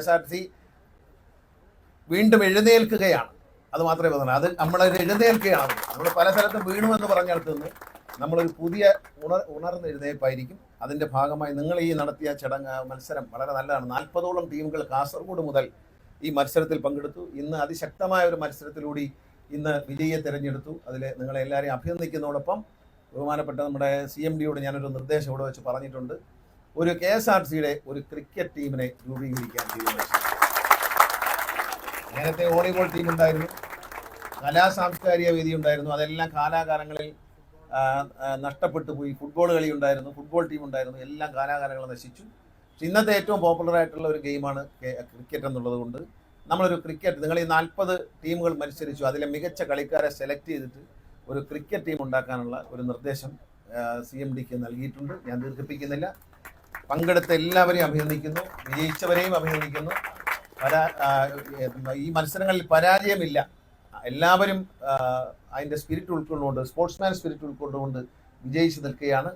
S R C വീണ്ടും എഴുന്നേൽക്കുകയാണ്. അത് മാത്രമേ പറഞ്ഞു അത് നമ്മളൊരു എഴുന്നേൽക്കുകയാണ്. നമ്മൾ പല സ്ഥലത്തും വീണുമെന്ന് എന്ന് പറഞ്ഞിടത്ത് നിന്ന് നമ്മളൊരു പുതിയ ഉണർ ഉണർന്ന എഴുന്നേൽപ്പായിരിക്കും അതിന്റെ ഭാഗമായി നിങ്ങൾ ഈ നടത്തിയ ചടങ്ങ് മത്സരം വളരെ നല്ലതാണ്. നാൽപ്പതോളം ടീമുകൾ കാസർഗോഡ് മുതൽ ഈ മത്സരത്തിൽ പങ്കെടുത്തു. ഇന്ന് അതിശക്തമായ ഒരു മത്സരത്തിലൂടെ ഇന്ന് വിജയിയെ തിരഞ്ഞെടുത്തു. അതിൽ നിങ്ങളെ എല്ലാവരെയും അഭിനന്ദിക്കുന്നതോടൊപ്പം ബഹുമാനപ്പെട്ട നമ്മുടെ സി എം ഡിയോട് ഞാനൊരു നിർദ്ദേശം ഇവിടെ വെച്ച് പറഞ്ഞിട്ടുണ്ട്. ഒരു കെ എസ് ആർ സിയുടെ ഒരു ക്രിക്കറ്റ് ടീമിനെ രൂപീകരിക്കാൻ തീരുമാനിച്ചു. നേരത്തെ വോളിബോൾ ടീം ഉണ്ടായിരുന്നു. കലാ സാംസ്കാരിക വേദി ഉണ്ടായിരുന്നു. അതെല്ലാം കാലാകാലങ്ങളിൽ നഷ്ടപ്പെട്ടു പോയി. ഫുട്ബോൾ കളി ഉണ്ടായിരുന്നു ഫുട്ബോൾ ടീം ഉണ്ടായിരുന്നു. എല്ലാം കാലാകാലങ്ങൾ നശിച്ചു. പക്ഷെ ഇന്നത്തെ ഏറ്റവും പോപ്പുലർ ആയിട്ടുള്ള ഒരു ഗെയിമാണ് ക്രിക്കറ്റ് എന്നുള്ളത് കൊണ്ട് നമ്മളൊരു ക്രിക്കറ്റ് നിങ്ങൾ ഈ നാൽപ്പത് ടീമുകൾ മത്സരിച്ചു അതിലെ മികച്ച കളിക്കാരെ സെലക്ട് ചെയ്തിട്ട് ഒരു ക്രിക്കറ്റ് ടീം ഉണ്ടാക്കാനുള്ള ഒരു നിർദ്ദേശം സി എം ഡിക്ക് നൽകിയിട്ടുണ്ട്. ഞാൻ ദീർഘിപ്പിക്കുന്നില്ല. പങ്കെടുത്ത എല്ലാവരെയും അഭിനന്ദിക്കുന്നു വിജയിച്ചവരെയും അഭിനന്ദിക്കുന്നു. പരാ ഈ മത്സരങ്ങളിൽ പരാജയമില്ല. എല്ലാവരും അതിന്റെ സ്പിരിറ്റ് ഉൾക്കൊണ്ടുകൊണ്ട് സ്പോർട്സ്മാൻ സ്പിരിറ്റ് ഉൾക്കൊണ്ടുകൊണ്ട് വിജയിച്ചു നിൽക്കുകയാണ്.